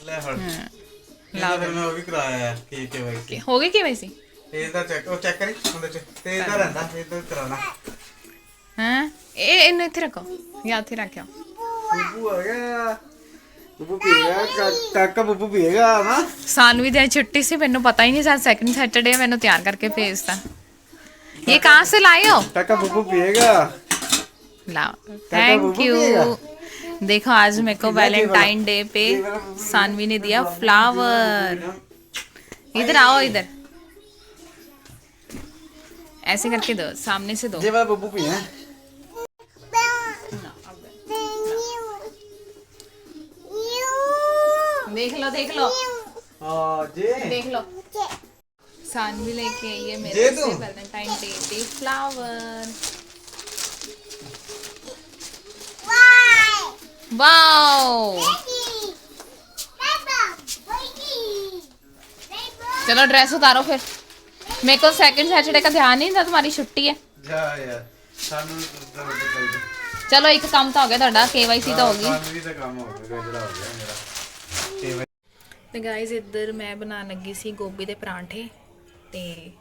ਲੈ ਹੜ ਹਾਂ ਲਾ ਫਿਰ ਮੈਂ ਉਹ ਵੀ ਕਰਾਇਆ ਹੈ ਕੀ ਕੇ ਵਾਈ ਕਿ ਹੋ ਗਈ ਕਿਵੇਂ ਸੀ ਇਹਦਾ ਚੈੱਕ ਉਹ ਚੈੱਕ ਕਰੀ ਉਹਦੇ ਚ ਤੇ ਇਹਦਾ ਰਹਿੰਦਾ ਇਹਦਾ ਕਰਾਣਾ ਹਾਂ ਇਹ ਇਹਨੂੰ ਇੱਥੇ ਰੱਖੋ ਜਾਂ ਇੱਥੇ ਰੱਖਿਓ ਬੁੱਬੂ ਆ ਗਿਆ ਬੁੱਬੂ ਪੀਏਗਾ ਕਾਕਾ ਬੁੱਬੂ ਪੀਏਗਾ ਨਾ ਸਾਨੂੰ ਵੀ ਦਿਨ ਛੁੱਟੀ ਸੀ ਮੈਨੂੰ ਪਤਾ ਹੀ ਨਹੀਂ ਸੀ ਸੈਕੰਡ ਸੈਟਰਡੇ ਮੈਨੂੰ ਤਿਆਰ ਕਰਕੇ ਭੇਜਤਾ ये कहाँ से लाए हो ਕਾਕਾ ਬੁੱਬੂ ਪੀਏਗਾ लाओ वो थैंक भी यू देगा? देखो आज मेरे को वैलेंटाइन डे पे सानवी ने दिया फ्लावर इधर आओ इधर। ऐसे करके दो सामने से दो। ये वाला बब्बू भी है। देख लो देख लो। हाँ, देख लो। सानवी लेके आई है मेरे वैलेंटाइन डे पे फ्लावर वाओ चलो ड्रेस उतारो फिर मेरे को सेकंड सैटरडे का ध्यान नहीं था तुम्हारी छुट्टी है ਜਾ ਯਾਰ ਸਾਨੂੰ ਦਰਦ ਚਾਹੀਦਾ ਚਲੋ ਇੱਕ ਕੰਮ ਤਾਂ ਹੋ ਗਿਆ ਤੁਹਾਡਾ KYC ਤਾਂ ਹੋ ਗਈ ਸਾਨੂੰ ਵੀ ਤਾਂ ਕੰਮ ਹੋ ਗਿਆ ਜਿਹੜਾ ਹੋ ਗਿਆ ਮੇਰਾ ਤੇ ਬਈ ਤੇ ਗਾਇਜ਼ ਇੱਧਰ ਮੈਂ ਬਣਾਉਣ ਲੱਗੀ ਸੀ ਗੋਭੀ ਦੇ ਪਰਾਂਠੇ ਤੇ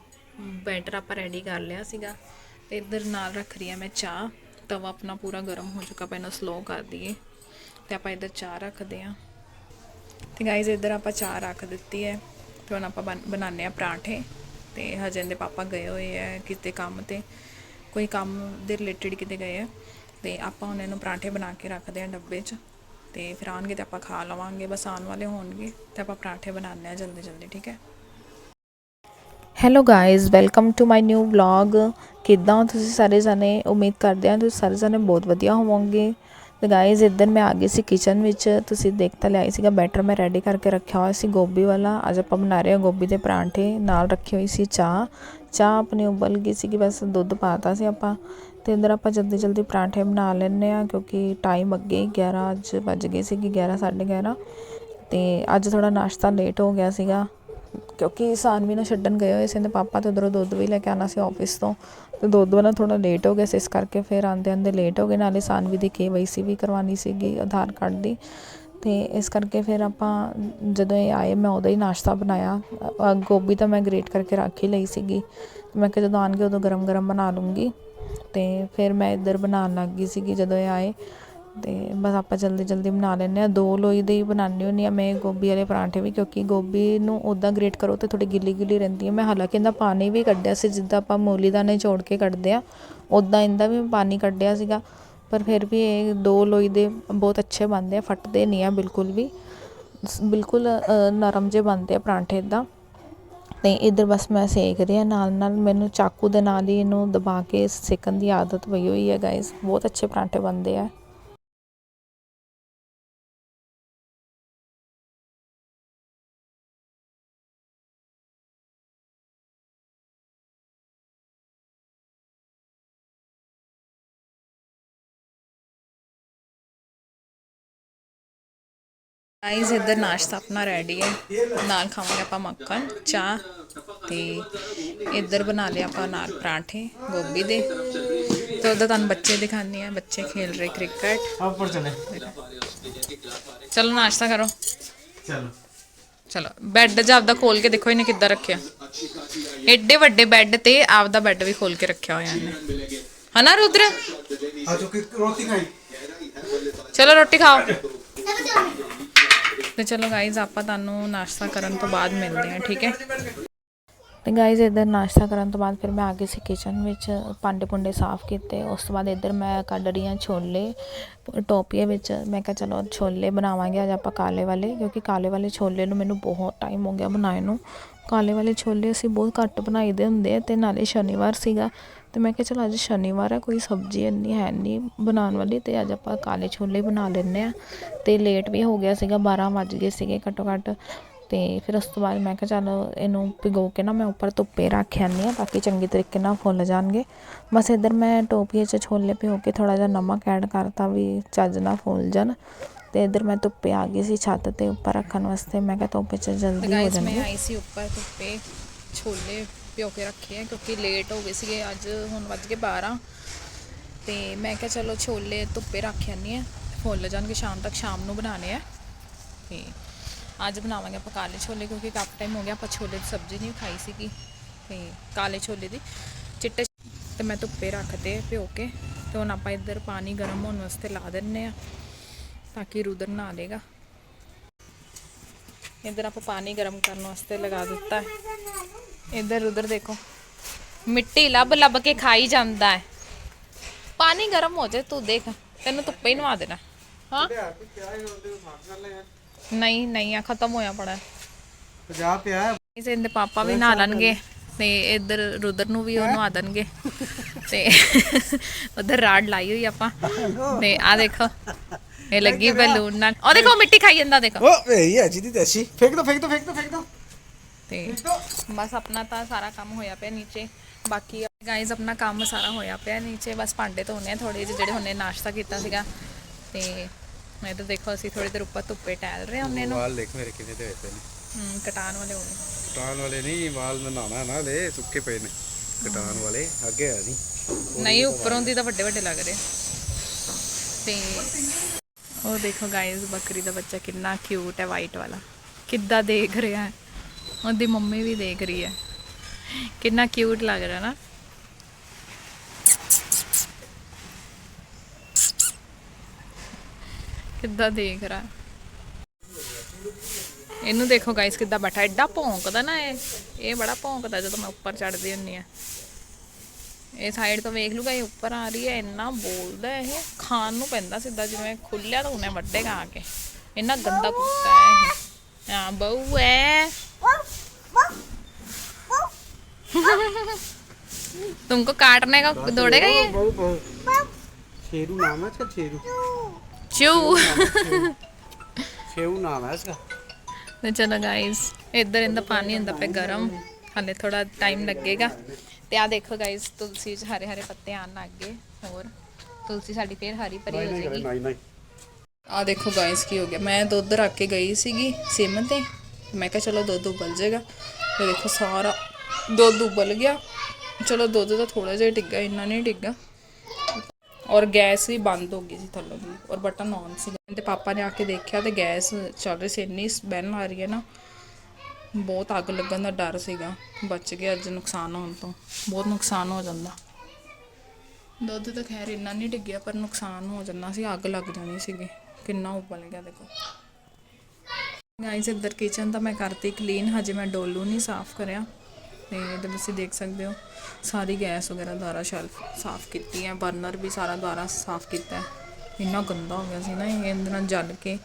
ਬੈਟਰ ਆਪਾਂ ਰੈਡੀ ਕਰ ਲਿਆ ਸੀਗਾ ਤੇ ਇੱਧਰ ਨਾਲ ਰੱਖ ਰਹੀ ਆ ਮੈਂ ਚਾਹ ਤਵਾ ਆਪਣਾ ਪੂਰਾ ਗਰਮ ਹੋ ਚੁੱਕਾ ਪਹਿਲਾਂ ਸਲੋ ਕਰ ਦਈਏ ਤੇ ਆਪਾਂ ਇੱਧਰ ਚਾਹ ਰੱਖਦੇ ਆ ਤੇ ਗਾਇਜ਼ ਇੱਧਰ ਆਪਾਂ ਚਾਹ ਰੱਖ ਦਿੱਤੀ ਹੈ ਤੇ ਹੁਣ ਆਪਾਂ ਬਣਾਉਂਦੇ ਆ ਪਰਾਂਠੇ। ਤੇ ਹਜਨ ਦੇ ਪਾਪਾ ਗਏ ਹੋਏ ਆ ਕਿਤੇ ਕੰਮ ਤੇ। ਕੋਈ ਕੰਮ ਦੇ ਰਿਲੇਟਡ ਕਿਤੇ ਗਏ ਆ ਤੇ ਆਪਾਂ ਉਹਨਾਂ ਨੂੰ ਪਰਾਂਠੇ ਬਣਾ ਕੇ ਰੱਖਦੇ ਆ ਡੱਬੇ 'ਚ। ਤੇ ਫਿਰ ਆਉਣਗੇ ਤੇ ਆਪਾਂ ਖਾ ਲਵਾਂਗੇ, ਬਸ ਆਉਣ ਵਾਲੇ ਹੋਣਗੇ ਤੇ ਆਪਾਂ ਪਰਾਂਠੇ ਬਣਾਉਂਦੇ ਆ ਜਲਦੀ ਜਲਦੀ ਠੀਕ ਹੈ? Hello guys welcome to my new vlog ਕਿੱਦਾਂ ਤੁਸੀਂ ਸਾਰੇ ਜਣੇ? ਉਮੀਦ ਕਰਦੇ ਹਾਂ ਤੁਸੀਂ ਸਾਰੇ ਜਣੇ ਬਹੁਤ ਵਧੀਆ ਹੋਵੋਗੇ। ਤੇ ਗਾਇਜ਼ ਇੱਧਰ ਮੈਂ ਆ ਗਈ ਸੀ ਕਿਚਨ ਵਿੱਚ। ਤੁਸੀਂ ਦੇਖ ਤਾਂ ਲਿਆਈ ਸੀਗਾ ਬੈਟਰ ਮੈਂ ਰੈਡੀ ਕਰਕੇ ਰੱਖਿਆ ਹੋਇਆ ਸੀ ਗੋਭੀ ਵਾਲਾ। ਅੱਜ ਆਪਾਂ ਬਣਾ ਰਹੇ ਹਾਂ ਗੋਭੀ ਦੇ ਪਰਾਂਠੇ। ਨਾਲ ਰੱਖੀ ਹੋਈ ਸੀ ਚਾਹ। ਚਾਹ ਆਪਣੀ ਉਬਲ ਗਈ ਸੀ ਕਿ ਬਸ ਦੁੱਧ ਪਾਤਾ ਸੀ ਆਪਾਂ। ਤੇ ਅੰਦਰ ਆਪਾਂ ਜਲਦੀ ਜਲਦੀ ਪਰਾਂਠੇ ਬਣਾ ਲੈਂਦੇ ਆ ਕਿਉਂਕਿ ਟਾਈਮ ਅੱਗੇ ਹੀ 11 ਅੱਜ ਵੱਜ ਗਏ ਸੀ ਕਿ 11 11:30 ਤੇ ਅੱਜ ਥੋੜਾ ਨਾਸ਼ਤਾ ਲੇਟ ਹੋ ਗਿਆ ਸੀਗਾ। ਕਿਉਂਕਿ ਸਾਨਵੀ ਨੂੰ ਛੱਡਣ ਗਏ ਹੋਏ ਸੀ ਤੇ ਪਾਪਾ ਤੇ ਉਧਰੋਂ ਦੁੱਧ ਵੀ ਲੈ ਕੇ ਆਣਾ ਸੀ ਆਫਿਸ ਤੋਂ। ਤੇ ਦੁੱਧ ਵਾਲਾ ਥੋੜਾ ਲੇਟ ਹੋ ਗਿਆ ਸੀ, ਇਸ ਕਰਕੇ ਫਿਰ ਆਂਦੇ ਆਂਦੇ ਲੇਟ ਹੋ ਗਏ। ਨਾਲੇ ਸਾਨਵੀ ਦੀ ਕੇਵਾਈਸੀ ਵੀ ਕਰਵਾਉਣੀ ਸੀਗੀ, ਆਧਾਰ ਕਾਰਡ ਦੀ। ਤੇ ਇਸ ਕਰਕੇ ਫਿਰ ਆਪਾਂ ਜਦੋਂ ਇਹ ਆਏ, ਮੈਂ ਉਹਦਾ ਹੀ ਨਾਸ਼ਤਾ ਬਣਾਇਆ। ਅ- ਗੋਭੀ ਤਾਂ ਮੈਂ ਗ੍ਰੇਟ ਕਰਕੇ ਰੱਖ ਹੀ ਲਈ ਸੀਗੀ। ਮੈਂ ਕਿਹਾ ਜਦੋਂ ਆਣਗੇ ਉਦੋਂ ਗਰਮ ਗਰਮ ਬਣਾ ਲੂੰਗੀ। ਤੇ ਫਿਰ ਮੈਂ ਇੱਧਰ ਬਣਾਉਣ ਲੱਗ ਗਈ ਸੀਗੀ ਜਦੋਂ ਇਹ ਆਏ। ਤੇ ਬਸ ਆਪਾਂ ਜਲਦੀ ਜਲਦੀ ਬਣਾ ਲੈਂਦੇ ਆ ਦੋ ਲੋਈ ਦੇ ਹੀ ਬਣਾਉਂਦੀ ਹੁੰਦੀ ਆ ਮੈਂ, ਗੋਭੀ ਵਾਲੇ ਪਰਾਂਠੇ ਵੀ, ਕਿਉਂਕਿ ਗੋਭੀ ਨੂੰ ਉਦਾਂ ਗ੍ਰੇਟ ਕਰੋ ਤੇ ਥੋੜੀ ਗਿੱਲੀ ਗਿੱਲੀ ਰਹਿੰਦੀ ਹੈ। ਮੈਂ ਹਾਲਾਂਕਿ ਇਹਦਾ ਪਾਣੀ ਵੀ ਕੱਢਿਆ ਸੀ, ਜਿੱਦਾਂ ਆਪਾਂ ਮੂਲੀ ਦਾ ਨਿਚੋੜ ਕੇ ਕੱਢਦੇ ਆ ਉਦਾਂ ਇਹਦਾ ਵੀ ਪਾਣੀ ਕੱਢਿਆ ਸੀਗਾ। ਪਰ ਫਿਰ ਵੀ ਇਹ ਦੋ ਲੋਈ ਦੇ ਬਹੁਤ ਅੱਛੇ ਬਣਦੇ ਆ, ਫਟਦੇ ਨਹੀਂ ਆ ਬਿਲਕੁਲ ਵੀ। ਬਿਲਕੁਲ ਨਰਮ ਜਿਹੇ ਬਣਦੇ ਆ ਪਰਾਂਠੇ ਇਦਾਂ। ਤੇ ਇਧਰ ਬਸ ਮੈਂ ਸੇਕ ਰਹੀ ਹਾਂ ਨਾਲ ਨਾਲ, ਮੈਨੂੰ ਚਾਕੂ ਦੇ ਨਾਲ ਹੀ ਇਹਨੂੰ ਦਬਾ ਕੇ ਸੇਕਣ ਦੀ ਆਦਤ ਪਈ ਹੋਈ ਹੈ ਗਾਇਸ ਬਹੁਤ ਅੱਛੇ ਪਰਾਂਠੇ ਬਣਦੇ ਆ। ਗਾਇਸ ਇੱਧਰ ਨਾਸ਼ਤਾ ਆਪਣਾ ਰੈਡੀ ਹੈ। ਨਾਲ ਖਾਵਾਂਗੇ ਆਪਾਂ ਮੱਖਣ ਚਾਹ ਤੇ ਇੱਧਰ ਬਣਾ ਲਿਆ ਆਪਾਂ ਨਾਲ ਪਰਾਂਠੇ ਗੋਭੀ ਦੇ। ਤੇ ਉਧਰ ਤੁਹਾਨੂੰ ਬੱਚੇ ਦਿਖਾਉਂਦੀ ਆ ਬੱਚੇ ਖੇਲ ਰਹੇ ਕ੍ਰਿਕਟ। ਉੱਪਰ ਚਲੇ। ਚਲੋ ਨਾਸ਼ਤਾ ਕਰੋ। ਚਲੋ। ਚਲੋ ਬੈੱਡ ਜਾਂ ਆਪਦਾ ਖੋਲ ਕੇ ਦੇਖੋ ਇਹਨੇ ਕਿੱਦਾਂ ਰੱਖਿਆ। ਐਡੇ ਵੱਡੇ ਬੈੱਡ ਤੇ ਆਪਦਾ ਬੈੱਡ ਵੀ ਖੋਲ ਕੇ ਰੱਖਿਆ ਹੋਇਆ ਇਹਨੇ। ਹਨਾ ਰੁద్ਰ ਆ ਚੁੱਕੀ ਰੋਟੀ ਖਾਈ। ਚਲੋ ਰੋਟੀ ਖਾਓ। ਤੇ ਚਲੋ ਗਾਇਜ਼ ਆਪਾਂ ਤੁਹਾਨੂੰ ਨਾਸ਼ਤਾ ਕਰਨ ਤੋਂ ਬਾਅਦ ਮਿਲਦੇ ਹਾਂ, ਠੀਕ ਹੈ? ਤੇ ਗਾਇਜ਼ ਇੱਧਰ ਨਾਸ਼ਤਾ ਕਰਨ ਤੋਂ ਬਾਅਦ ਫਿਰ ਮੈਂ ਆ ਗਈ ਸੀ ਕਿਚਨ ਵਿੱਚ, ਭਾਂਡੇ ਭੁੰਡੇ ਸਾਫ਼ ਕੀਤੇ, ਉਸ ਤੋਂ ਬਾਅਦ ਇੱਧਰ ਮੈਂ ਕੱਢ ਰਹੀ ਹਾਂ ਛੋਲੇ ਟੋਪੀਏ ਵਿੱਚ। ਮੈਂ ਕਿਹਾ ਚਲੋ ਛੋਲੇ ਬਣਾਵਾਂਗੇ, ਅੱਜ ਆਪਾਂ ਕਾਲੇ ਵਾਲੇ, ਕਿਉਂਕਿ ਕਾਲੇ ਵਾਲੇ ਛੋਲੇ ਨੂੰ ਮੈਨੂੰ ਬਹੁਤ ਟਾਈਮ ਹੋ ਗਿਆ ਬਣਾਏ ਨੂੰ। ਕਾਲੇ ਵਾਲੇ ਛੋਲੇ ਅਸੀਂ ਬਹੁਤ ਘੱਟ ਬਣਾਈਦੇ ਹੁੰਦੇ ਆ ਤੇ ਨਾਲੇ ਸ਼ਨੀਵਾਰ ਸੀਗਾ ਤੇ ਮੈਂ ਕਿਹਾ ਚਲੋ ਅੱਜ ਸ਼ਨੀਵਾਰ ਹੈ ਕੋਈ ਸਬਜ਼ੀ ਇੰਨੀ ਹੈ ਨਹੀਂ ਬਣਾਉਣ ਵਾਲੀ ਤੇ ਅੱਜ ਆਪਾਂ ਕਾਲੇ ਛੋਲੇ ਬਣਾ ਲੈਂਦੇ ਆ। ਤੇ ਲੇਟ ਵੀ ਹੋ ਗਿਆ ਸੀਗਾ 12 ਵੱਜ ਗਏ ਸੀਗੇ ਘੱਟੋ ਘੱਟ। ਤੇ ਫਿਰ ਉਸ ਤੋਂ ਬਾਅਦ ਮੈਂ ਕਿਹਾ ਚਲ ਇਹਨੂੰ ਭਿਗੋ ਕੇ ਨਾ ਮੈਂ ਉੱਪਰ ਧੁੱਪੇ ਰੱਖ ਆਉਂਦੀ ਆ ਤਾਂ ਕਿ ਚੰਗੀ ਤਰੀਕੇ ਨਾਲ ਫੁੱਲ ਜਾਣਗੇ। ਬਸ ਇੱਧਰ ਮੈਂ ਟੋਪੀਏ 'ਚ ਛੋਲੇ ਭਿਓ ਕੇ ਥੋੜਾ ਜਿਹਾ ਨਮਕ ਐਡ ਕਰਤਾ ਵੀ ਚੱਜ ਨਾਲ ਫੁੱਲ ਜਾਣ। ਤੇ ਇੱਧਰ ਮੈਂ ਧੁੱਪੇ ਆ ਗਈ ਸੀ ਛੱਤ ਤੇ ਉੱਪਰ ਰੱਖਣ ਵਾਸਤੇ ਮੈਂ ਕਿਹਾ ਧੁੱਪੇ 'ਚ ਜਲਦੀ ਹੋ ਜਾਣਗੇ। ਮੈਂ ਆਈ ਸੀ ਉੱਪਰ ਧੁੱਪੇ। ਛੋਲੇ ਭਿਓ ਕੇ ਰੱਖੇ ਆ ਕਿਉਂਕਿ ਲੇਟ ਹੋ ਗਏ ਸੀਗੇ, ਅੱਜ ਹੁਣ ਵੱਜ ਗਏ 12 ਤੇ ਮੈਂ ਕਿਹਾ ਚਲੋ ਛੋਲੇ ਧੁੱਪੇ ਰੱਖ ਆਨੀ ਆ ਫੁੱਲ ਜਾਣਗੇ ਸ਼ਾਮ ਤੱਕ, ਸ਼ਾਮ ਨੂੰ ਬਣਾਣੇ ਆ। ਤੇ ਅੱਜ ਬਣਾਵਾਂਗੇ ਆਪਾਂ ਕਾਲੇ ਛੋਲੇ ਕਿਉਂਕਿ ਕਾਫੀ ਟਾਈਮ ਹੋ ਗਿਆ, ਆਪਾਂ ਛੋਲੇ ਦੀ ਸਬਜ਼ੀ ਨਹੀਂ ਖਾਈ ਸੀਗੀ। ਤੇ ਕਾਲੇ ਛੋਲੇ ਦੀ ਚਿੱਟੇ ਤੇ ਮੈਂ ਧੁੱਪੇ ਰੱਖਦੇ ਭਿਓ ਕੇ ਤੇ ਹੁਣ ਆਪਾਂ ਇੱਧਰ ਪਾਣੀ ਗਰਮ ਹੋਣ ਵਾਸਤੇ ਲਾ ਦਿੰਨੇ ਆ, ਤਾਂ ਕਿ ਰੁਦਰ ਨਾ ਲੇਗਾ ਇੱਧਰ ਆਪਾਂ ਪਾਣੀ ਗਰਮ ਕਰਨ ਵਾਸਤੇ ਲਗਾ ਦਿੱਤਾ ਹੈ। ਇੱਧਰ ਉਧਰ ਦੇਖੋ। ਮਿੱਟੀ ਲੱਭ ਲੱਭ ਕੇ ਖਾਈ ਜਾਂਦਾ ਹੈ। ਪਾਣੀ ਗਰਮ ਹੋ ਜਾਏ ਤੂੰ ਦੇਖ ਤੈਨੂੰ ਧੁੱਪੇ ਹੀ ਨਵਾ ਦੇਣਾ। ਹਾਂ? ਨਹੀਂ ਨਹੀਂ ਆ ਖਤਮ ਹੋਇਆ ਪੜਾ 50 ਪਿਆ। ਹੈ। ਇਸ ਇਹਦੇ ਪਾਪਾ ਵੀ ਨਹਾ ਲੈਣਗੇ ਤੇ ਇੱਧਰ ਰੁਦਰ ਨੂੰ ਵੀ ਉਹ ਨਵਾ ਦੇਣਗੇ। ਤੇ ਉਧਰ ਰਾਡ ਲਾਈ ਹੋਈ ਆਪਾਂ। ਤੇ ਆ ਦੇਖੋ ਇਹ ਲੱਗੀ ਬੈਲੂਨ ਨਾਲ। ਉਹ ਦੇਖੋ ਮਿੱਟੀ ਖਾਈ ਜਾਂਦਾ ਦੇਖੋ। ਉਹ ਇਹ ਹੈ ਜੀ ਦੀ ਦੇਸੀ। ਫੇਕ ਦੋ ਫੇਕ ਦੋ ਫੇਕ ਦੋ ਫੇਕ ਦੋ। ਤੇ ਬਸ ਆਪਣਾ ਤਾਂ ਸਾਰਾ ਕੰਮ ਹੋਇਆ ਪਿਆ ਨੀਚੇ। ਬਾਕੀ ਗਾਇਜ਼ ਆਪਣਾ ਕੰਮ ਸਾਰਾ ਹੋਇਆ ਪਿਆ ਨੀਚੇ। ਬਸ ਭਾਂਡੇ ਧੋਣੇ ਆ ਥੋੜੇ ਜਿਹੇ ਜਿਹੜੇ ਹੁਣੇ ਨਾਸ਼ਤਾ ਕੀਤਾ ਸੀਗਾ। ਤੇ ਮੈਂ ਤਾਂ ਦੇਖੋ ਅਸੀਂ ਥੋੜੀ ਦੇਰ ਉੱਪਰ ਧੁੱਪੇ ਟਹਿਲ ਰਹੇ ਹੁੰਨੇ ਨੂੰ। ਵਾਲ ਦੇਖ ਮੇਰੇ ਕਿੰਨੇ ਤੇ ਹੋਏ ਪਏ ਨੇ। ਹਮ, ਕਟਾਨ ਵਾਲੇ ਹੋਣੇ। ਕਟਾਨ ਵਾਲੇ ਨਹੀਂ ਵਾਲ ਨਹਾਣਾ ਨਾ ਲੈ ਸੁੱਕੇ ਪਏ ਨੇ। ਕਟਾਨ ਵਾਲੇ ਅੱਗੇ ਆ ਨਹੀਂ ਨਹੀਂ ਉੱਪਰੋਂ ਦੀ ਤਾਂ ਵੱਡੇ ਵੱਡੇ ਲੱਗ ਰਹੇ। ਤੇ ਉਹ ਦੇਖੋ ਗਾਇਜ਼ ਬੱਕਰੀ ਦਾ ਬੱਚਾ ਕਿੰਨਾ ਕਿਊਟ ਹੈ ਵਾਈਟ ਵਾਲਾ। ਕਿੱਦਾਂ ਦੇਖ ਰਿਹਾ ਹੈ। ਉਹਦੀ ਮੰਮੀ ਵੀ ਦੇਖ ਰਹੀ ਹੈ। ਕਿੰਨਾ ਕਿਊਟ ਲੱਗ ਰਿਹਾ ਨਾ। ਕਿੱਦਾਂ ਦੇਖ ਰਿਹਾ। ਇਹਨੂੰ ਦੇਖੋ ਗਾਇਸ ਕਿੱਦਾਂ ਬੈਠਾ ਐਡਾ ਭੌਂਕਦਾ ਨਾ ਇਹ। ਇਹ ਬੜਾ ਭੌਂਕਦਾ ਜਦੋਂ ਮੈਂ ਉੱਪਰ ਚੜਦੀ ਹੁੰਨੀ ਆ ਇਹ ਸਾਈਡ ਤੋਂ ਵੇਖ ਲੂਗਾ ਇਹ ਉੱਪਰ ਆ ਰਹੀ ਹੈ। ਇੰਨਾ ਬੋਲਦਾ ਇਹ। ਖਾਣ ਨੂੰ ਪੈਂਦਾ ਸਿੱਧਾ ਜਿਵੇਂ ਖੁੱਲਿਆ ਤਾਂ ਉਹਨੇ ਵੱਡੇਗਾ ਆ ਕੇ। ਇੰਨਾ ਗੰਦਾ ਕੁੱਤਾ ਹੈ ਇਹ। ਹਾਂ ਬਹੂ ਹੈ तुमको काटने का दौड़ेगा ये बहु बहु शेरू नाम है इसका शेरू चू शेरू नाम है इसका ਤੇ ਚਲੋ ਗਾਇਸ ਇੱਧਰ ਇਹਦਾ ਪਾਣੀ ਹੁੰਦਾ ਪਿਆ ਗਰਮ ਹਾਲੇ ਥੋੜਾ ਟਾਈਮ ਲੱਗੇਗਾ ਤੇ ਆ ਦੇਖੋ ਗਾਇਸ ਤੁਲਸੀ ਚ ਹਰੇ ਹਰੇ ਪੱਤੇ ਆਣ ਲੱਗ ਗਏ ਹੋਰ ਤੁਲਸੀ ਸਾਡੀ ਫੇਰ ਹਰੀ ਭਰੀ ਹੋ ਜਾਏਗੀ ਨਹੀਂ ਨਹੀਂ ਆ ਦੇਖੋ ਗਾਇਸ ਕੀ ਹੋ ਗਿਆ। ਮੈਂ ਦੁੱਧ ਰੱਖ ਕੇ ਗਈ ਸੀਗੀ ਸਿਮ ਤੇ। ਮੈਂ ਕਿਹਾ ਚਲੋ ਦੁੱਧ ਉਬਲ ਜਾਏਗਾ। ਤੇ ਦੇਖੋ ਸਾਰਾ ਦੁੱਧ ਉਬਲ ਗਿਆ। ਚਲੋ ਦੁੱਧ ਤਾਂ ਥੋੜਾ ਜਿਹਾ ਡਿੱਗਾ, ਇੰਨਾ ਨਹੀਂ ਡਿੱਗਾ। ਔਰ ਗੈਸ ਵੀ ਬੰਦ ਹੋ ਗਈ ਸੀ ਥੱਲੋਂ ਦੀ। ਔਰ ਬਟਨ ਔਨ ਸੀ। ਤੇ ਪਾਪਾ ਨੇ ਆ ਕੇ ਦੇਖਿਆ ਤੇ ਗੈਸ ਚੱਲ ਰਹੀ ਸੀ, ਇੰਨੀ ਸਮੈਲ ਆ ਰਹੀ ਹੈ ਨਾ। ਬਹੁਤ ਅੱਗ ਲੱਗਣ ਦਾ ਡਰ ਸੀਗਾ। ਬਚ ਗਿਆ ਅੱਜ ਨੁਕਸਾਨ ਹੋਣ ਤੋਂ। ਬਹੁਤ ਨੁਕਸਾਨ ਹੋ ਜਾਂਦਾ। ਦੁੱਧ ਤਾਂ ਖੈਰ ਇੰਨਾ ਨਹੀਂ ਡਿੱਗਿਆ, ਪਰ ਨੁਕਸਾਨ ਹੋ ਜਾਂਦਾ ਸੀ, ਅੱਗ ਲੱਗ ਜਾਣੀ ਸੀਗੀ। ਕਿੰਨਾ ਉਬਲ ਗਿਆ ਦੇਖੋ। ਗਾਇਸ ਇੱਧਰ ਕਿਚਨ ਤਾਂ ਮੈਂ ਕਰਤੀ ਕਲੀਨ ਹਜੇ ਮੈਂ ਡੋਲੂ ਨਹੀਂ ਸਾਫ਼ ਕਰਿਆ। ਤੇ ਇੱਧਰ ਤੁਸੀਂ ਦੇਖ ਸਕਦੇ ਹੋ, ਸਾਰੀ ਗੈਸ ਵਗੈਰਾ ਦੁਆਰਾ ਸ਼ੈਲਫ ਸਾਫ਼ ਕੀਤੀ ਹੈ, ਬਰਨਰ ਵੀ ਸਾਰਾ ਦੁਆਰਾ ਸਾਫ਼ ਕੀਤਾ ਹੈ। ਇੰਨਾ ਗੰਦਾ ਹੋ ਗਿਆ ਸੀ ਨਾ, ਇਹ ਇਹਦੇ ਨਾਲ ਜਲ ਕੇ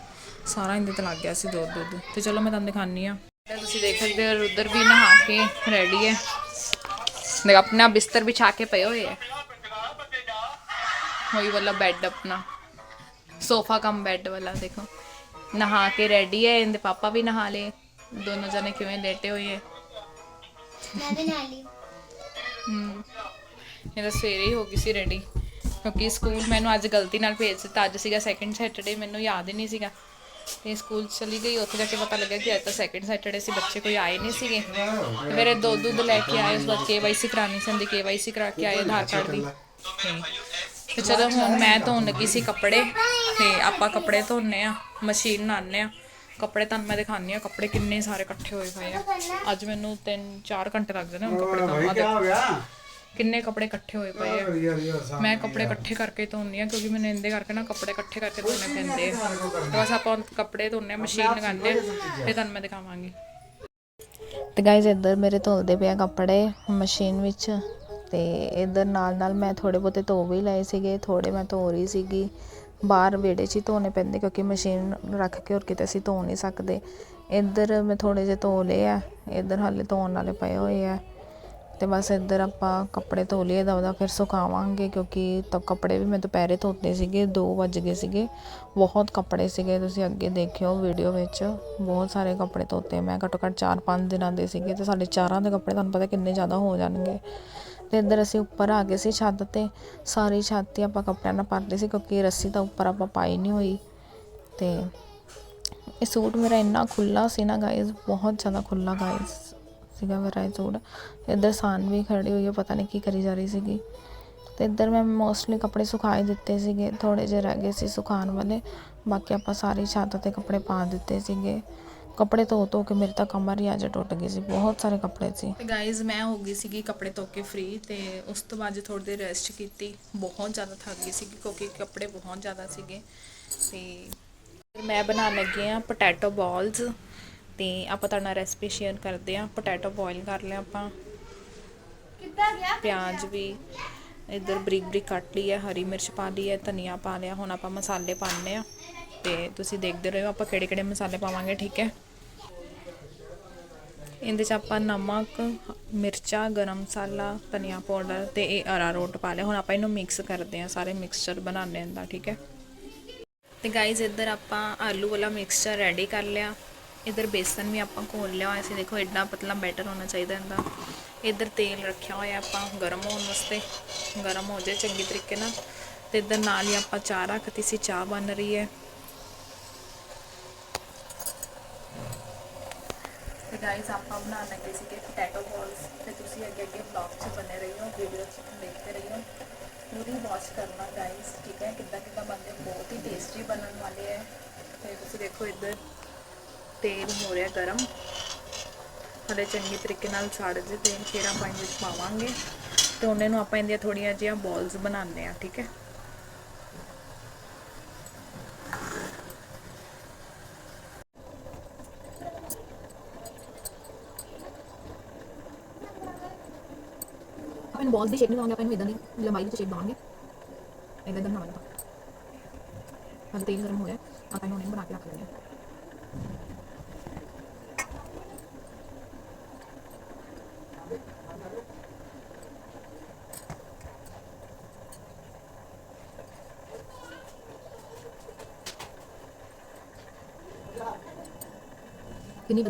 ਸਾਰਾ ਇਹਦੇ ਤੇ ਲੱਗ ਗਿਆ ਸੀ ਦੁੱਧ ਦੁੱਧ। ਤੇ ਚਲੋ ਮੈਂ ਤੁਹਾਨੂੰ ਦਿਖਾਨੀ ਆ। ਤੁਸੀਂ ਦੇਖ ਸਕਦੇ ਹੋ, ਰੁਦਰ ਵੀ ਨਹਾ ਕੇ ਰੈਡੀ ਹੈ। ਦੇਖ, ਆਪਣਾ ਬਿਸਤਰ ਵਿਛਾ ਕੇ ਪਏ ਹੋਏ ਹੈ। ਹੋਈ ਵਾਲਾ ਬੈੱਡ ਆਪਣਾ। सोफा कम बेड वाला देखो नहा के रेडी है इनके पापा भी नहा ले दोनों जने क्यों लेटे हुए हैं ਮੈਂ ਵੀ ਨਾਲ ਹੀ ਹਮ ਇਹ ਤਾਂ ਸਵੇਰੇ ਹੀ ਹੋ ਗਈ ਸੀ ਰੈਡੀ ਕਿਉਂਕਿ ਸਕੂਲ ਮੈਨੂੰ ਅੱਜ ਗਲਤੀ ਨਾਲ ਭੇਜ ਦਿੱਤਾ ਅੱਜ ਸੀਗਾ ਸੈਕੰਡ ਸੈਟਰਡੇ ਮੈਨੂੰ ਯਾਦ ਹੀ ਨਹੀਂ ਸੀਗਾ ਤੇ ਸਕੂਲ ਚਲੀ ਗਈ ਉੱਥੇ ਜਾ ਕੇ ਪਤਾ ਲੱਗਿਆ ਕਿ ਅੱਜ ਤਾਂ ਸੈਕੰਡ ਸੈਟਰਡੇ ਸੀ ਬੱਚੇ ਕੋਈ ਆਏ ਨਹੀਂ ਸੀਗੇ ਤੇ ਮੇਰੇ ਦੋ ਦੁੱਧ ਲੈ ਕੇ ਆਏ ਉਸ ਵਾਰ ਕੇਵਾਈਸੀ ਕਰਾਣੀ ਸੀ ਉਹਦੀ ਕੇਵਾਈਸੀ ਕਰਾ ਕੇ ਆਏ ਆਧਾਰ ਕਾਰਡ ਦੀ ਤੇ- ਤੇ ਚਲੋ ਹੁਣ ਮੈਂ ਧੋਣ ਲੱਗੀ ਸੀ ਕੱਪੜੇ ਤੇ ਆਪਾਂ ਕੱਪੜੇ ਧੋਨੇ ਆ ਮਸ਼ੀਨ ਨਾਨੇ ਆ। ਕੱਪੜੇ ਤੁਹਾਨੂੰ ਮੈਂ ਦਿਖਾਨੀ ਆ ਕੱਪੜੇ ਕਿੰਨੇ ਸਾਰੇ ਇਕੱਠੇ ਹੋਏ ਪਏ ਆ। ਅੱਜ ਮੈਨੂੰ 3-4 ਘੰਟੇ ਲੱਗ ਜਾਣੇ ਹੁਣ ਕੱਪੜੇ ਧੋਣ ਗਿਆ ਕਿੰਨੇ ਕੱਪੜੇ ਇਕੱਠੇ ਹੋਏ ਪਏ ਆ। ਮੈਂ ਕੱਪੜੇ ਇਕੱਠੇ ਕਰਕੇ ਧੋਨੀ ਆ ਕਿਉਂਕਿ ਮੈਨੂੰ ਇਹਦੇ ਕਰਕੇ ਨਾ ਕੱਪੜੇ ਇਕੱਠੇ ਕਰਕੇ ਧੋਣੇ ਪੈਂਦੇ ਆ। ਤੇ ਬਸ ਆਪਾਂ ਕੱਪੜੇ ਧੋਨੇ ਆ ਮਸ਼ੀਨ ਲਗਾਉਂਦੇ ਆ ਫਿਰ ਤੁਹਾਨੂੰ ਮੈਂ ਦਿਖਾਵਾਂਗੀ। ਤੇ ਗਾਇਜ਼ ਇੱਧਰ ਮੇਰੇ ਧੁਲਦੇ ਪਿਆ ਕੱਪੜੇ ਮਸ਼ੀਨ ਵਿੱਚ। ਅਤੇ ਇੱਧਰ ਨਾਲ ਨਾਲ ਮੈਂ ਥੋੜ੍ਹੇ ਬਹੁਤੇ ਧੋ ਵੀ ਲਏ ਸੀਗੇ, ਥੋੜ੍ਹੇ ਮੈਂ ਧੋ ਰਹੀ ਸੀਗੀ। ਬਾਹਰ ਵਿਹੜੇ 'ਚ ਹੀ ਧੋਣੇ ਪੈਂਦੇ ਕਿਉਂਕਿ ਮਸ਼ੀਨ ਰੱਖ ਕੇ ਹੋਰ ਕਿਤੇ ਅਸੀਂ ਧੋ ਨਹੀਂ ਸਕਦੇ। ਇੱਧਰ ਮੈਂ ਥੋੜ੍ਹੇ ਜਿਹੇ ਧੋ ਲਏ ਆ, ਇੱਧਰ ਹਾਲੇ ਧੋਣ ਵਾਲੇ ਪਏ ਹੋਏ ਆ। ਅਤੇ ਬਸ ਇੱਧਰ ਆਪਾਂ ਕੱਪੜੇ ਧੋ ਲਏ ਦਾ ਉਹਦਾ ਫਿਰ ਸੁਕਾਵਾਂਗੇ ਕਿਉਂਕਿ ਤਾਂ ਕੱਪੜੇ ਵੀ ਮੈਂ ਦੁਪਹਿਰੇ ਧੋਤੇ ਸੀਗੇ 2 ਵੱਜ ਗਏ ਸੀਗੇ। ਬਹੁਤ ਕੱਪੜੇ ਸੀਗੇ, ਤੁਸੀਂ ਅੱਗੇ ਦੇਖਿਓ ਵੀਡੀਓ ਵਿੱਚ, ਬਹੁਤ ਸਾਰੇ ਕੱਪੜੇ ਧੋਤੇ ਮੈਂ ਘੱਟੋ ਘੱਟ 4-5 ਦਿਨਾਂ ਦੇ ਸੀਗੇ ਤੇ ਸਾਡੇ ਚਾਰਾਂ ਦੇ ਕੱਪੜੇ ਤੁਹਾਨੂੰ ਪਤਾ ਕਿੰਨੇ ਜ਼ਿਆਦਾ ਹੋ ਜਾਣਗੇ। ਅਤੇ ਇੱਧਰ ਅਸੀਂ ਉੱਪਰ ਆ ਗਏ ਸੀ ਛੱਤ ਤੇ। ਸਾਰੀ ਛੱਤ ਹੀ ਆਪਾਂ ਕੱਪੜਿਆਂ ਨਾਲ ਭਰ ਸੀ ਕਿਉਂਕਿ ਰੱਸੀ ਤਾਂ ਉੱਪਰ ਆਪਾਂ ਪਾਈ ਨਹੀਂ ਹੋਈ। ਅਤੇ ਇਹ ਸੂਟ ਮੇਰਾ ਇੰਨਾ ਖੁੱਲ੍ਹਾ ਸੀ ਨਾ ਗਾਇਜ਼ ਬਹੁਤ ਜ਼ਿਆਦਾ ਖੁੱਲ੍ਹਾ ਗਾਇਜ਼ ਸੀਗਾ ਮੇਰਾ ਇਹ ਸੂਟ। ਇੱਧਰ ਸਾਨ ਵੀ ਖੜੀ ਹੋਈ ਹੈ ਪਤਾ ਨਹੀਂ ਕੀ ਕਰੀ ਜਾ ਰਹੀ ਸੀਗੀ। ਤੇ ਇੱਧਰ ਮੈਂ ਮੋਸਟਲੀ ਕੱਪੜੇ ਸੁਕਾਏ ਦਿੱਤੇ ਸੀਗੇ ਥੋੜੇ ਜਿਹੇ ਰਹਿ ਗਏ ਸੀ ਸੁਕਾਉਣ ਵਾਲੇ। ਬਾਕੀ ਆਪਾਂ ਸਾਰੀ ਛੱਤ ਤੇ ਕੱਪੜੇ ਪਾ ਦਿੱਤੇ ਸੀਗੇ। ਕੱਪੜੇ ਧੋ ਧੋ ਕੇ ਮੇਰੇ ਤਾਂ ਕਮਰ ਹੀ ਅੱਜ ਟੁੱਟ ਗਈ ਸੀ ਬਹੁਤ ਸਾਰੇ ਕੱਪੜੇ ਸੀ। ਤੇ ਗਾਇਜ਼ ਮੈਂ ਹੋ ਗਈ ਸੀਗੀ ਕੱਪੜੇ ਧੋ ਕੇ ਫ੍ਰੀ ਤੇ ਉਸ ਤੋਂ ਬਾਅਦ ਥੋੜੀ ਦੇਰ ਰੈਸਟ ਕੀਤੀ ਬਹੁਤ ਜ਼ਿਆਦਾ ਥੱਕ ਗਈ ਸੀਗੀ ਕਿਉਂਕਿ ਕੱਪੜੇ ਬਹੁਤ ਜ਼ਿਆਦਾ ਸੀਗੇ। ਤੇ ਫਿਰ ਮੈਂ ਬਣਾਉਣ ਲੱਗੀ ਆ ਪੋਟੈਟੋ ਬਾਲਸ ਤੇ ਆਪਾਂ ਤੁਹਾਡੇ ਰੈਸਪੀ ਸ਼ੇਅਰ ਕਰਦੇ ਆ ਪੋਟੈਟੋ ਬੋਇਲ ਕਰ ਲਿਆ ਆਪਾਂ। ਪਿਆਜ਼ ਵੀ ਇਧਰ ਬਰੀਕ ਬਰੀਕ ਕੱਟ ਲਈ ਹੈ ਹਰੀ ਮਿਰਚ ਪਾ ਲਈ ਹੈ ਧਨੀਆ ਪਾ ਲਿਆ ਹੁਣ ਆਪਾਂ ਮਸਾਲੇ ਪਾਣੇ ਆ ਤੇ ਤੁਸੀਂ ਦੇਖਦੇ ਰਹੋ ਆਪਾਂ ਕਿਹੜੇ ਕਿਹੜੇ ਮਸਾਲੇ ਪਾਵਾਂਗੇ ਠੀਕ ਹੈ? ਇਹਦੇ ਚ ਆਪਾਂ ਨਮਕ, ਮਿਰਚਾ, ਗਰਮ ਮਸਾਲਾ, ਧਨੀਆ ਪਾਊਡਰ ਤੇ ਇਹ ਅਰਾਰੋਟ ਪਾ ਲਿਆ। ਹੁਣ ਆਪਾਂ ਇਹਨੂੰ ਮਿਕਸ ਕਰਦੇ ਆ ਸਾਰੇ ਮਿਕਸਚਰ ਬਣਾਉਂਦੇ ਹਾਂ ਦਾ ਠੀਕ ਹੈ? ਤੇ ਗਾਈਜ਼ ਇੱਧਰ ਆਪਾਂ ਆਲੂ ਵਾਲਾ ਮਿਕਸਚਰ ਰੈਡੀ ਕਰ ਲਿਆ। ਇੱਧਰ ਬੇਸਨ ਵੀ ਆਪਾਂ ਘੋਲ ਲਿਆ ਹੋਇਆ ਸੀ। ਦੇਖੋ ਐਡਾ ਪਤਲਾ ਬੈਟਰ ਹੋਣਾ ਚਾਹੀਦਾ ਇਹਦਾ। ਇੱਧਰ ਤੇਲ ਰੱਖਿਆ ਹੋਇਆ ਆਪਾਂ ਗਰਮ ਹੋਣ ਵਾਸਤੇ। ਗਰਮ ਹੋ ਜਾਏ ਚੰਗੀ ਤਰੀਕੇ ਨਾਲ। ਤੇ ਇੱਧਰ ਨਾਲ ਹੀ ਆਪਾਂ ਚਾਹ ਰੱਖਤੀ ਸੀ, ਚਾਹ ਬਣ ਰਹੀ ਹੈ। ਤੇ ਆਪਾਂ ਬਣਾਉਣ ਲੱਗੇ ਸੀਗੇ ਪੋਟੈਟੋ ਬੋਲਸ ਤੇ ਤੁਸੀਂ ਅੱਗੇ ਅੱਗੇ ਵਲੌਗ 'ਚ ਬਨੇ ਰਹੀਓ ਵੀਡੀਓ 'ਚ ਦੇਖਦੇ ਰਹੀਓ। ਪੂਰੀ ਵਾਚ ਕਰਨਾ ਗਾਈਜ਼ ਠੀਕ ਹੈ? ਕਿੱਦਾਂ ਕਿੱਦਾਂ ਬਣਦੇ, ਬਹੁਤ ਹੀ ਟੇਸਟੀ ਬਣਨ ਵਾਲੇ ਹੈ ਤੇ ਤੁਸੀਂ ਦੇਖੋ ਇੱਧਰ ਤੇਲ ਹੋ ਰਿਹਾ ਗਰਮ। ਹਲੇ ਚੰਗੀ ਤਰੀਕੇ ਨਾਲ ਸੜ ਜੇ ਤੇਲ ਫਿਰ ਆਪਾਂ ਇਹਦੇ ਵਿੱਚ ਪਾਵਾਂਗੇ। ਤੇ ਉਹਨੇ ਨੂੰ ਆਪਾਂ ਇਹਦੀਆਂ ਥੋੜੀਆਂ ਜਿਹੀਆਂ ਬੋਲਸ ਬਣਾਉਂਦੇ ਆ ਠੀਕ ਹੈ? ਆਪਾਂ ਇਹਨੂੰ ਬਾਲਸ ਦੀ ਸ਼ੇਪ ਨਹੀਂ ਦਵਾਂਗੇ ਆਪਾਂ ਇਹਨੂੰ ਇਦਾਂ ਦੀ ਲੰਬਾਈ ਵਿੱਚ ਸ਼ੇਪ ਦਵਾਂਗੇ ਇਦਾਂ ਇਦਾਂ ਬਣਾਵਾਂਗੇ ਤਾਂ ਤੇਲ ਗਰਮ ਹੋ ਰਿਹਾ ਆਪਾਂ ਇਹਨੂੰ ਹੁਣ ਬਣਾ ਕੇ ਰੱਖ ਲੈਂਦੇ ਹਾਂ ਕਿੰਨੀ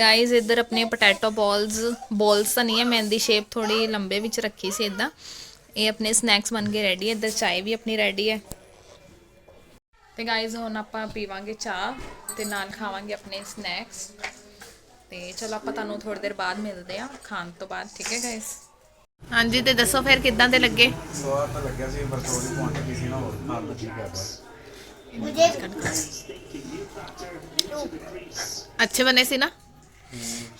ਗਾਇਜ਼ ਇੱਧਰ ਆਪਣੇ ਪੋਟੈਟੋ ਬਾਲਸ ਬਾਲਸ ਤਾਂ ਨਹੀਂ ਹੈ ਮੈਂ ਦੀ ਸ਼ੇਪ ਥੋੜੀ ਲੰਬੇ ਵਿੱਚ ਰੱਖੀ ਸੀ ਇਦਾਂ ਇਹ ਆਪਣੇ ਸਨੈਕਸ ਬਣ ਕੇ ਰੈਡੀ ਹੈ ਇੱਧਰ ਚਾਹ ਵੀ ਆਪਣੀ ਰੈਡੀ ਹੈ। ਤੇ ਗਾਇਜ਼ ਹੁਣ ਆਪਾਂ ਪੀਵਾਂਗੇ ਚਾਹ ਤੇ ਨਾਲ ਖਾਵਾਂਗੇ ਆਪਣੇ ਸਨੈਕਸ ਤੇ ਚਲੋ ਆਪਾਂ ਤੁਹਾਨੂੰ ਥੋੜੀ ਦੇਰ ਬਾਅਦ ਮਿਲਦੇ ਆ ਖਾਣ ਤੋਂ ਬਾਅਦ ਠੀਕ ਹੈ ਗਾਇਜ਼ ਹਾਂਜੀ ਤੇ ਦੱਸੋ ਫਿਰ ਕਿੱਦਾਂ ਦੇ ਲੱਗੇ? ਅੱਛੇ ਬਣੇ ਸੀ ਨਾ?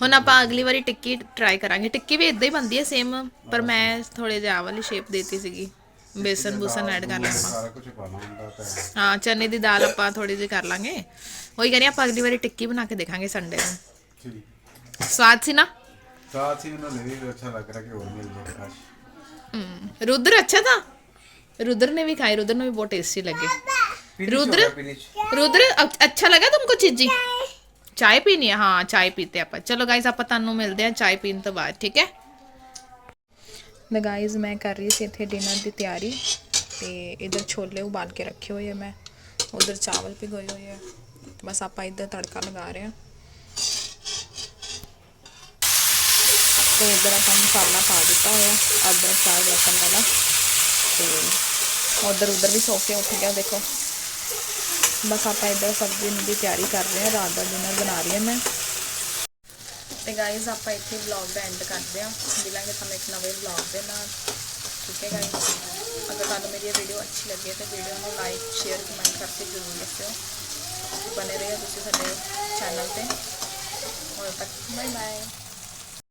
ਹੁਣ ਆਪਾਂ ਅਗਲੀ ਵਾਰੀ ਟਿੱਕੀ ਟਰਾਈ ਕਰਾਂਗੇ ਟਿੱਕੀ ਵੀ ਇਦਾਂ ਹੀ ਬਣਦੀ ਹੈ ਸੇਮ ਪਰ ਮੈਂ ਥੋੜੇ ਜਿਹਾ ਆਹ ਵਾਲੀ ਸ਼ੇਪ ਦੇਤੀ ਸੀਗੀ ਬੇਸਨ ਬੂਸਨ ਐਡ ਕਰ ਲਿਆ ਆਪਾਂ ਸਾਰਾ ਕੁਝ ਪਾਣਾ ਹੁੰਦਾ ਤਾਂ ਹਾਂ ਚਨੇ ਦੀ ਦਾਲ ਆਪਾਂ ਥੋੜੀ ਜਿਹੀ ਕਰ ਲਾਂਗੇ ਉਹੀ ਕਹਿੰਦੇ ਆਪਾਂ ਅਗਲੀ ਵਾਰੀ ਟਿੱਕੀ ਬਣਾ ਕੇ ਦੇਖਾਂਗੇ ਸੰਡੇ ਨੂੰ ਠੀਕ ਸਵਾਦ ਸੀ ਨਾ ਸਾਥ ਹੀ ਉਹਨਾਂ ਨੇ ਵੀ ਅੱਛਾ ਲੱਗ ਰਿਹਾ ਕਿ ਹੋਰ ਮਿਲ ਜਾਏ ਕਾਸ਼ ਹਮ, ਰੁਦਰ ਅੱਛਾ ਥਾ रुद्र ने भी खाई रुद्र ने भी बहुत टेस्टी लगे रुद्र रुद्र अ- अच्छा लगा तुमको चीजी चाय पीनी है? हाँ चाय पीते आप चलो गाइज़ आप तुम मिलते हैं चाय पीने तो बाद, ठीक है? द गाइज़ मैं कर रही थी इतने डिनर की तैयारी। तो इधर छोले उबाल के रखे हुए हैं मैं। उधर चावल भी भिगोए हुए हैं। बस आप इधर तड़का लगा रहे हैं। तो इधर आप मसाला पा दिता हुआ अदरक चाय लसन वाला। तो उधर उधर भी सौ के उठ गया देखो। ਬਸ ਆਪਾਂ ਇਧਰ ਸਬਜ਼ੀ ਦੀ ਤਿਆਰੀ ਕਰ ਰਹੇ ਹਾਂ ਰਾਤ ਦਾ ਡਿਨਰ ਬਣਾ ਰਹੀ ਹਾਂ ਮੈਂ। ਤੇ ਗਾਇਜ਼ ਆਪਾਂ ਇੱਥੇ ਵਲੌਗ ਦਾ ਐਂਡ ਕਰਦੇ ਹਾਂ। ਮਿਲਾਂਗੇ ਤੁਹਾਨੂੰ ਇੱਕ ਨਵੇਂ ਵਲੌਗ ਦੇ ਨਾਲ। ਠੀਕ ਹੈ ਗਾਇਜ਼ ਅਗਰ ਤੁਹਾਨੂੰ ਮੇਰੀ ਇਹ ਵੀਡੀਓ ਅੱਛੀ ਲੱਗੇ ਤਾਂ ਵੀਡੀਓ ਨੂੰ ਲਾਈਕ ਸ਼ੇਅਰ ਕਮੈਂਟ ਕਰਕੇ ਜ਼ਰੂਰ ਦੱਸਿਓ। ਬਨੇ ਰਹੋ ਤੁਸੀਂ ਸਾਡੇ ਚੈਨਲ ਤੇ। ਹੋਰ ਤੱਕ ਬਾਏ ਬਾਏ